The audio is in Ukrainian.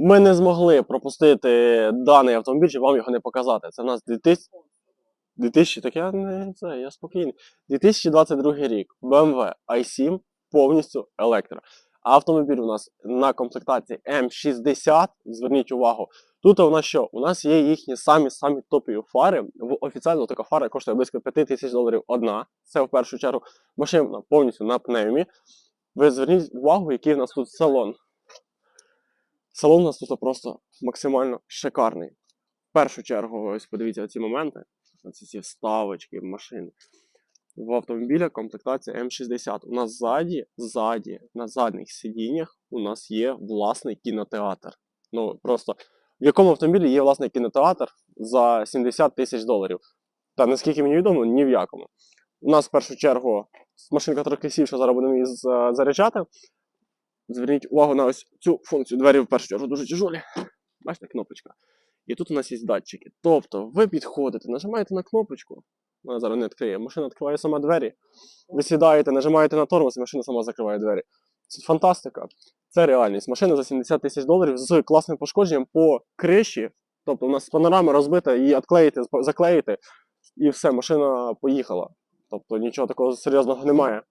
Ми не змогли пропустити даний автомобіль, щоб вам його не показати. Це в нас 2000, 2000 так я не це, я спокійний. 2022 рік. BMW i7 повністю електро. Автомобіль у нас на комплектації М60. Зверніть увагу. Тут у нас що? У нас є їхні самі самі топові фари. Офіціально така фара коштує близько 5 тисяч доларів одна. Це в першу чергу машина повністю на пневмі. Ви зверніть увагу, який в нас тут салон. Салон у нас тут просто максимально шикарний. В першу чергу, ось подивіться ці моменти. Оці ці вставочки, машини. В автомобіля комплектація М60. У нас ззаді, ззаді, на задніх сидіннях у нас є власний кінотеатр. Ну просто в якому автомобілі є власний кінотеатр за 70 тисяч доларів. Та наскільки мені відомо, ні в якому. У нас в першу чергу машинка трохи сівша, зараз будемо її заряджати. Зверніть увагу на ось цю функцію. Двері в першу чергу дуже тяжолі. Бачите, кнопочка. І тут у нас є датчики. Тобто, ви підходите, нажимаєте на кнопочку, вона зараз не відкриє, машина відкриває сама двері. Ви сідаєте, нажимаєте на тормоз, і машина сама закриває двері. Це фантастика. Це реальність. Машина за 70 тисяч доларів з класним пошкодженням по криші. Тобто у нас панорама розбита, її відклеїти, заклеїти, і все, машина поїхала. Тобто нічого такого серйозного немає.